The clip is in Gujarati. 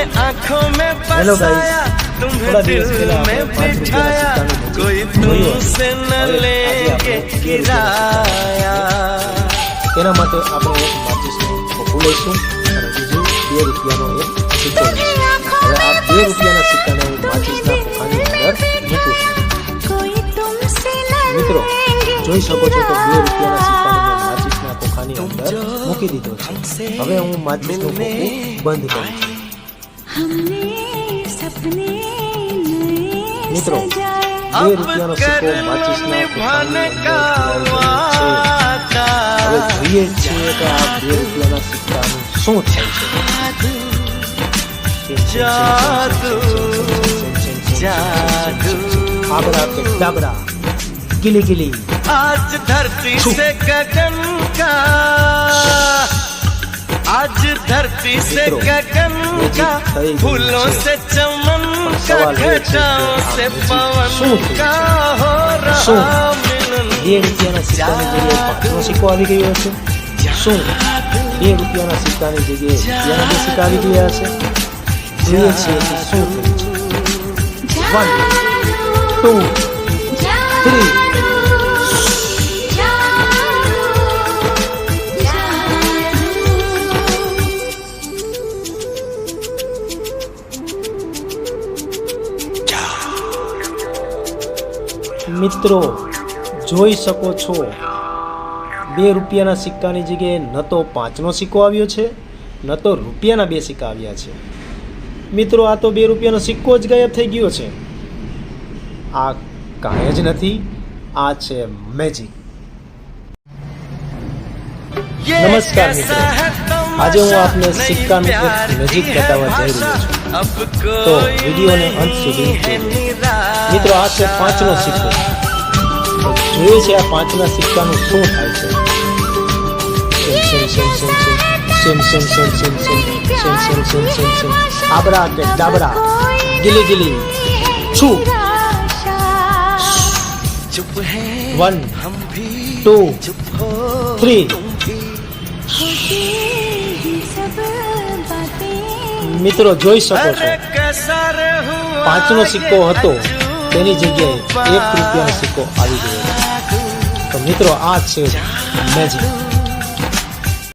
आंखों में हेलो गाइस बसाया तुम्हें थोड़ा दिल દિવસ પહેલા में આપણે પાંચ રૂપિયાના बिठाया સિક્કાનું कोई જોયું હતું. तुमसे न હવે આજે लेके આપણે બે રૂપિયાના किराया તેના માટે આપણે એક માચીસનું ખોખું લઈશું અને બીજું બે રૂપિયાનો એક સિક્કો લઈશું હવે આ બે રૂપિયાના સિક્કાને હું માચીસના ખોખાની અંદર મૂકું છું कोई तुमसे न મિત્રો लेंगे જોઈ શકો છો તો બે રૂપિયાના સિક્કાને મેં માચીસના ખોખાની અંદર મૂકી દીધો છે હવે હું માચીસનું ખોખું બંધ કરું છું हमने सपने नए મિત્રો બે રૂપિયાનો સિક્કો માચિસના હવે જોઈએ છીએ કે આ બે રૂપિયાના સિક્કાનું શું થાય છે આબરા કે ડાબરા ગિલી ગિલી આજ ધરતી સે ગગન કા આજ ધરતી સે ગગન का जीत थई गई फूलों है। से चमन का सवाल ये है कि घटाओं आप से ये जीत पवन शू थी? का हो शू? रहा मिलन બે રૂપિયાના સિક્કાની જગ્યાએ પાંચનો સિક્કો આવી ગયો છે શું બે રૂપિયાના સિક્કાની જગ્યાએ રૂપિયાના બે સિક્કા આવી ગયા છે જોઈએ છીએ કે શું થયું છે વન ટુ થ્રી મિત્રો જોઈ શકો છો બે રૂપિયાના સિક્કાની જગ્યાએ ન તો પાંચનો સિક્કો આવ્યો છે ન તો રૂપિયાના બે સિક્કા આવ્યા છે. મિત્રો આ તો બે રૂપિયાનો સિક્કો જ ગાયબ થઈ ગયો છે. આ કાંઈ જ નથી આ છે મેજિક નમસ્કાર મિત્રો. આજે હું આપને સિક્કાનું એક નજીક બતાવવા જઈ રહ્યો છું તો વિડીયોને અંત સુધી મિત્રો આ છે પાંચનો સિક્કો જોઈએ છે આ પાંચના સિક્કાનું શું થાય છે આબરા કે ડાબરા ગીલી ગીલી છુ વન ટુ થ્રી મિત્રો જોઈ શકો છો. પાંચનો સિક્કો હતો. તેની જગ્યાએ એક રૂપિયાનો સિક્કો આવી ગયો તો મિત્રો આ છે મેજિક